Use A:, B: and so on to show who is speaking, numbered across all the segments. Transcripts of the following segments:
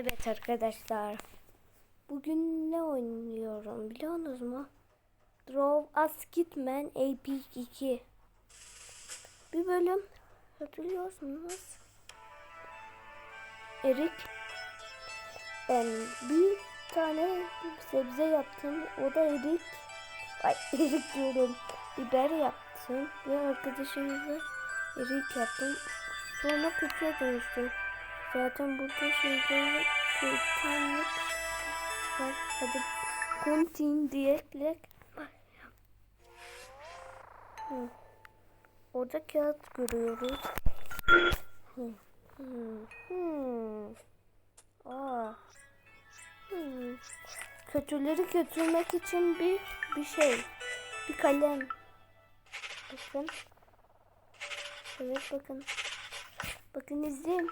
A: Evet arkadaşlar. Bugün ne oynuyorum biliyorsunuz mu? Draw a Skitman AP2. Bir bölüm hatırlıyorsunuz. Erik ben bir tane sebze yaptım. O da erik. Ay erik diyorum. Biber yaptım. Ve arkadaşımıza erik yaptım. Sonra kötüye dönüştüm. Zaten burada şeyde şeytanlık var. Hadi kontin. Hı. Orada kağıt görüyoruz. Aa. Hı. Kötüleri götürmek için bir bir şey. Bir kalem. Bakın. Evet bakın. Bakın izleyin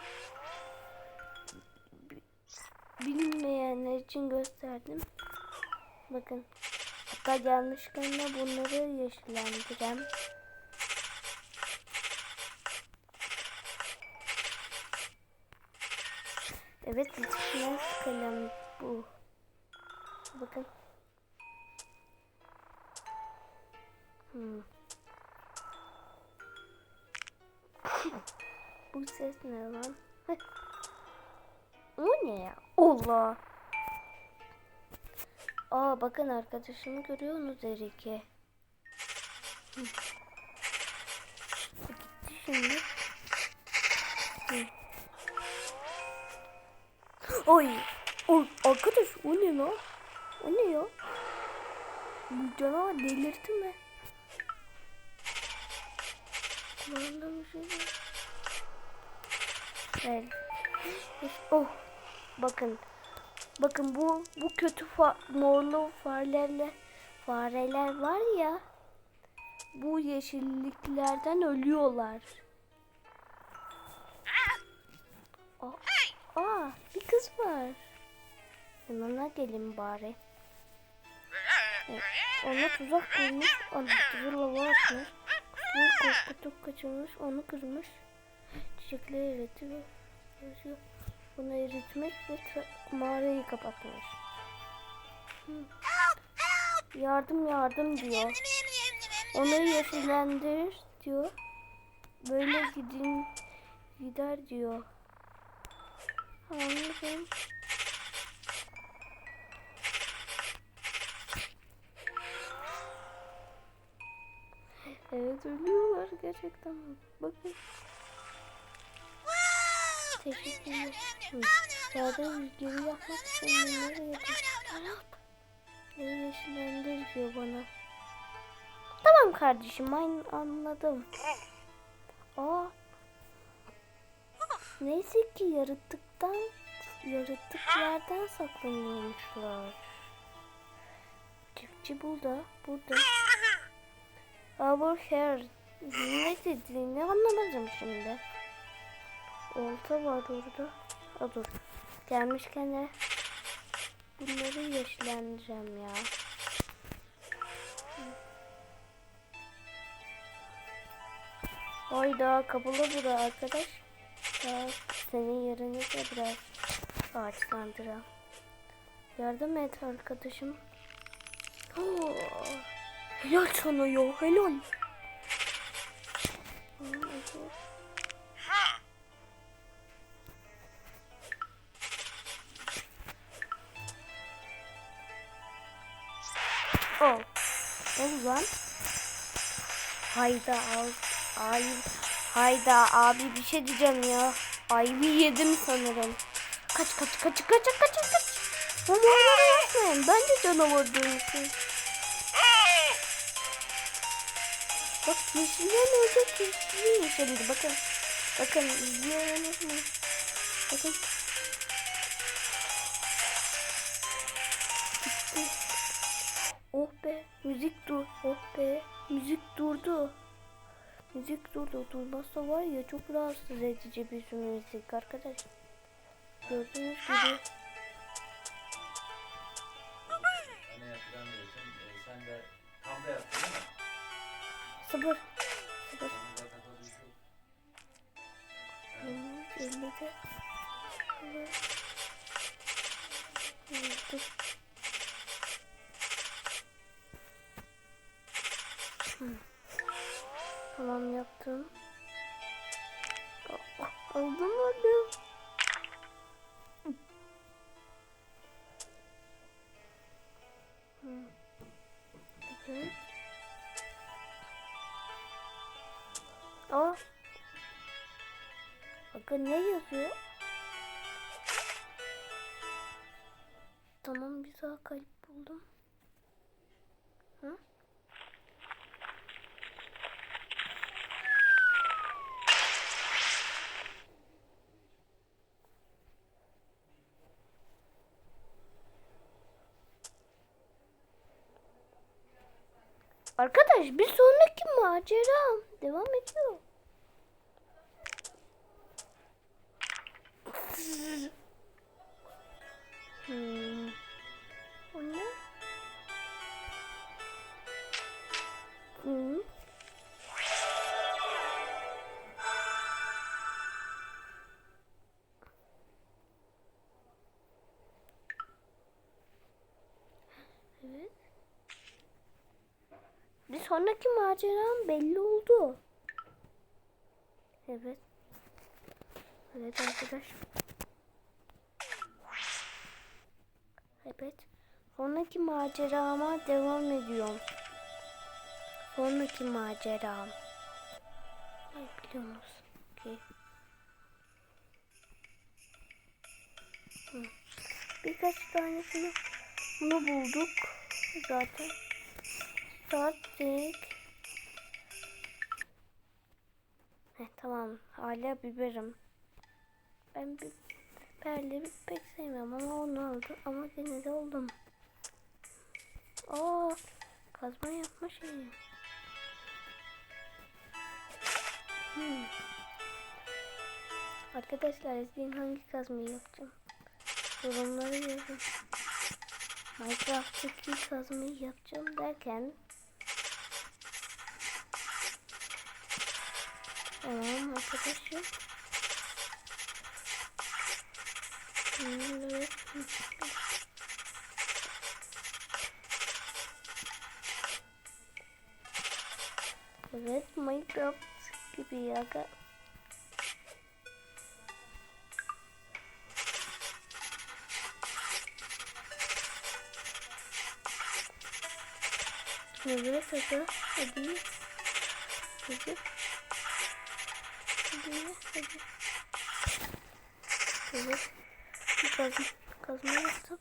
A: bilmeyenler için gösterdim. Bakın. Hatta yanlışlıkla bunları yeşillendirem. Evet yetişmez kalem bu. Bakın. Hmm. bu ses ne lan? O ne ya? Allah. Aa bakın arkadaşımı görüyor musunuz Erike? Hı. Gitti şimdi. Oy. Oy arkadaş o ne lan? O ne ya? Bu canavar delirtti mi? Kulağında bir şey var. Evet. Oh. Bakın. Bakın bu bu kötü fa morlu farelerle fareler var ya. Bu yeşilliklerden ölüyorlar. Aa, aa bir kız var. Yanına gelin bari. Evet, ona tuzak kurmuş, onu zorla atmış. Kızını korkutup kaçırmış, onu kırmış. Çiçekleri üretiyor. Yazıyor. Bunu eritmek ve mağarayı kapatmış. Yardım yardım diyor. Onları yeşillendir diyor. Böyle gidin gider diyor. Anladım. Evet ölüyorlar gerçekten. Bakın. Teşekkürler. Sağda rüzgarı yapmak için bunları yapın. Ne yeşillendir diyor bana. Tamam kardeşim aynı anladım. Aa. Neyse ki yaratıktan yaratıklardan saklanıyormuşlar. Çiftçi burada, burada. Our hair. Ne dediğini anlamadım şimdi. Olta var orada. Ha dur. Gelmişken de bunları yeşillendireceğim ya. Hayda kapalı bura arkadaş. Ya, senin yerini de biraz ağaçlandıralım. Yardım et arkadaşım. Oo, helal sana ya helal. Lan? Hayda al. Ay. Hayda abi bir şey diyeceğim ya. Ayvi yedim sanırım. Kaç kaç kaç kaç kaç kaç kaç. Ama onları yapmayın. Ben de canavar dönüşüm. Bak yeşilden olacak yeşilden yeşildi. Bakın. Bakın mu? Bakın. Oh be müzik dur. Oh be müzik durdu. Müzik durdu. Durmazsa var ya çok rahatsız edici bir müzik arkadaş. Gördüğünüz gibi.
B: Hani yapılan diyorsun, e, sen
A: yaptım. Aldım aldım. Evet. Aa. Bakın ne yazıyor? Tamam bir daha kayıp buldum. Hı? Arkadaş bir sonraki macera devam ediyor. Sonraki maceram belli oldu. Evet. Evet arkadaş. Evet. Sonraki macerama devam ediyorum. Sonraki maceram. Ay biliyor musun? Okey. Hı. Birkaç tanesini bunu bulduk. Zaten. Sattık. Heh, tamam. Hala biberim. Ben biberleri pek sevmem ama onu oldu. Ama gene oldum. Aa, kazma yapma şeyi. Hmm. Arkadaşlar izleyin hangi kazmayı yapacağım. Yorumlara yazın. Minecraft'taki kazmayı yapacağım derken Tamam arkadaşım. Hmm, evet. Evet Minecraft gibi ya. Evet hadi hadi. Hadi. Bir kazma, kazma yaptım.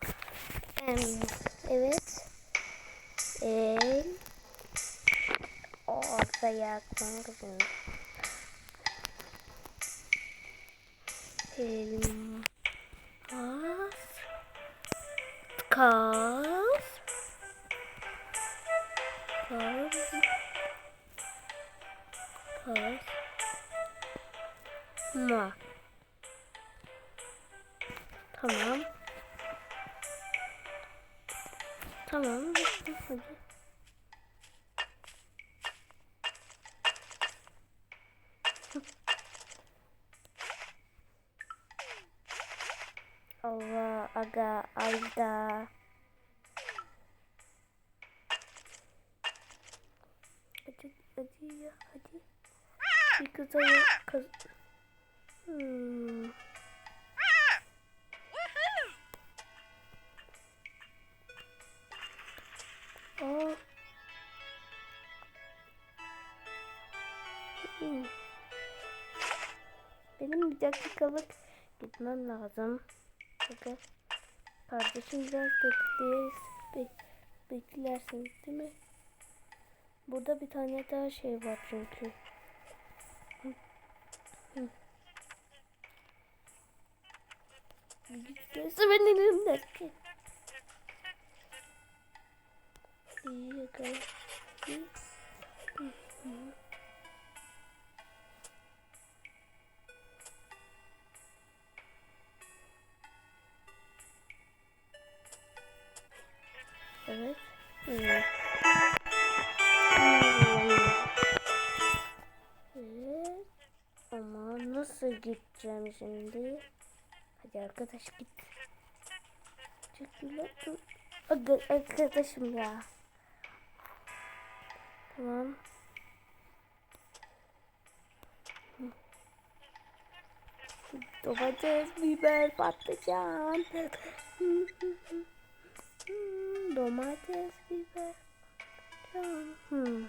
A: Em, evet. El. Ortaya koyalım. Elim. Az. Kaz. Kaz. Aga ayda. Hadi hadi ya hadi. Bir kıza ya kız. Hmm. Aa. Hmm. Benim bir dakikalık gitmem lazım. Bakın. Kardeşim biraz bekleriz. Bek beklersiniz değil mi? Burada bir tane daha şey var çünkü. Hı. Hı. Gitmesi ben elimdeki. İyi yakala. Evet. Hmm. Evet. Ama nasıl gideceğim şimdi? Hadi arkadaş git. Dur. Aga- Arkadaşım ya. Tamam. Domates, biber, patlıcan. Domates, biber, patlıcan. Hmm.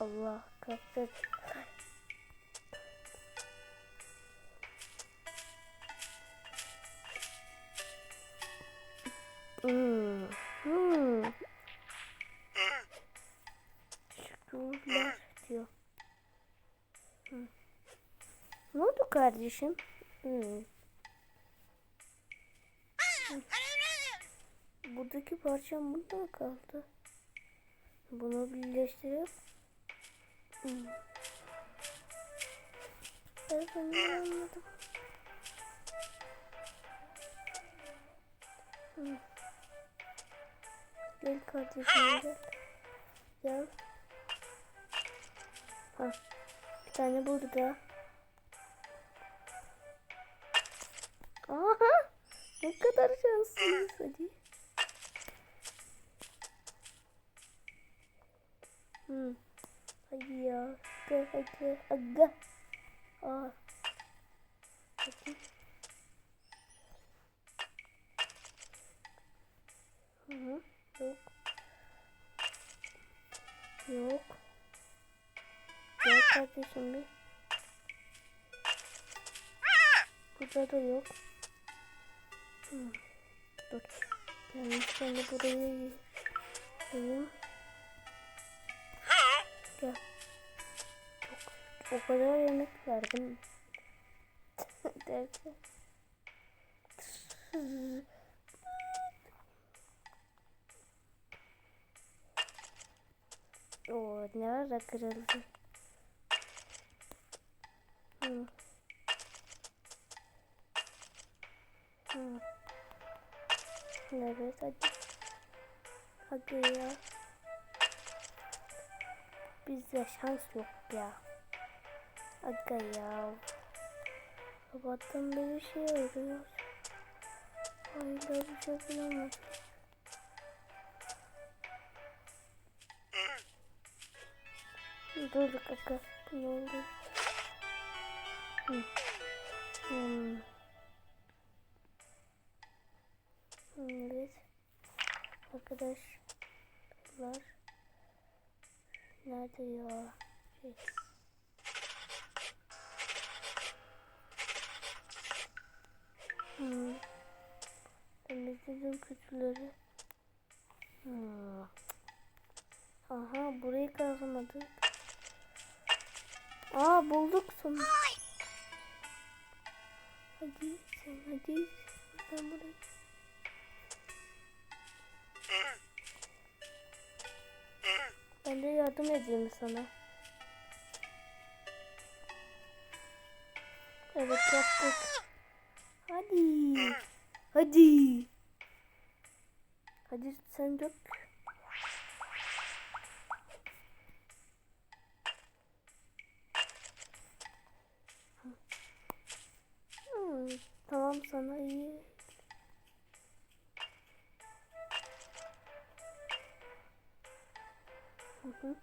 A: Allah kahretsin. Hmm. Hmm. Şükürler diyor. Hmm. Ne oldu kardeşim? Hmm. Buradaki parçam burada kaldı? Bunu birleştirip hmm. Ben bunu anladım. Gel kardeşim gel. Gel. Ha. Bir tane burada. Aha. Kadar şanslıyız hadi. Hmm. Hadi ya. Hadi hadi hadi. Aa. Hadi. Hı. Yok. Yok. Gel kardeşim bir. Burada da yok. Hmm. Dur. Yanlışlıkla da buraya koyayım. Gel. Çok, o kadar yemek verdim. Derken. Oo, ne ara kırıldı. Hı. Hı. Evet hadi. Hadi ya. Bizde şans yok ya. Aga ya. Sabahtan beri şey arıyoruz. Hayda bir şey bulamadık. Dur kaka. Ne oldu? Hı. Hmm. Evet. Arkadaşlar. Nerede ya? Şey. Hmm. Temizledim kötüleri. Hmm. Aha burayı kazamadık. Aa bulduk sonunda. Hadi sen hadi. Ben burayı. Ben de yardım edeyim sana. Evet yaptık. Hadi. Hadi. Hadi sen dök. Tamam sana iyi. Hı hı.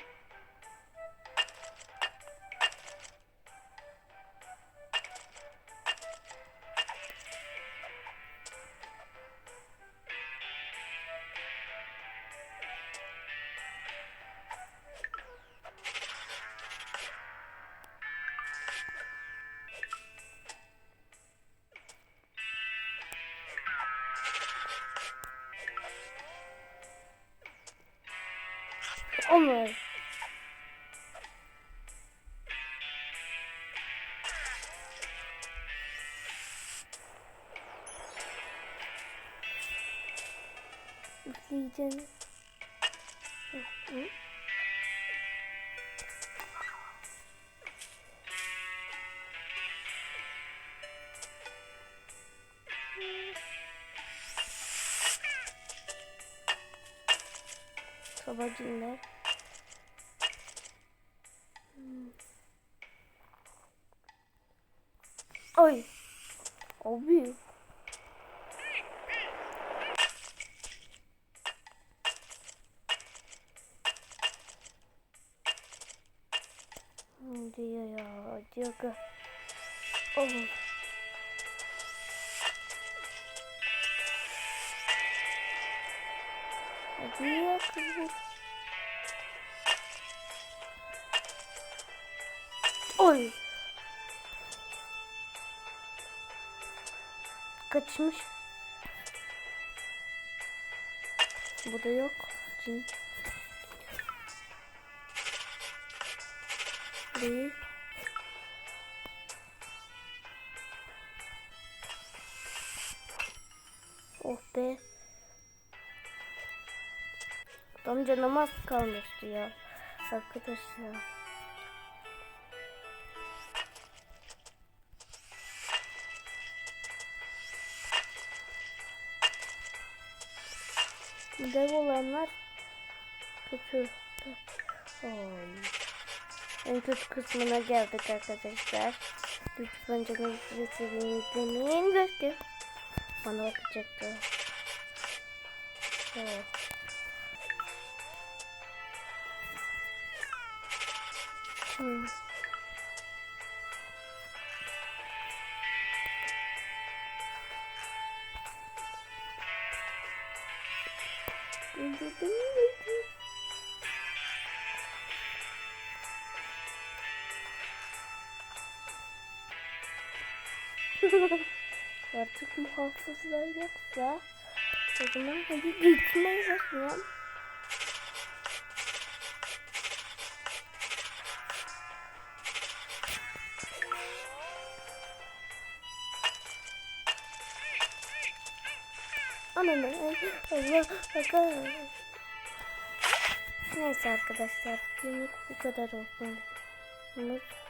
A: Olur. Üfleyeceğim. Hı, hı. Hmm. Oy. Abi. Hadi ya ya. Hadi aga. Oh. Hadi ya kızım. Oy. Kaçmış. Bu da yok. Cin. Değil. Oh be. Tam canım kalmıştı ya. Arkadaşlar. Dev olanlar kötü. Oy. En kötü kısmına geldik arkadaşlar. Lütfen canınızı sevin izlemeyin. Belki bana bakacaktı. Oh. Hmm. Artık muhafızlar yoksa o zaman hadi gitmeyi bakıyorum. Ananı Allah Allah. Neyse arkadaşlar günlük bu kadar olsun. Unut.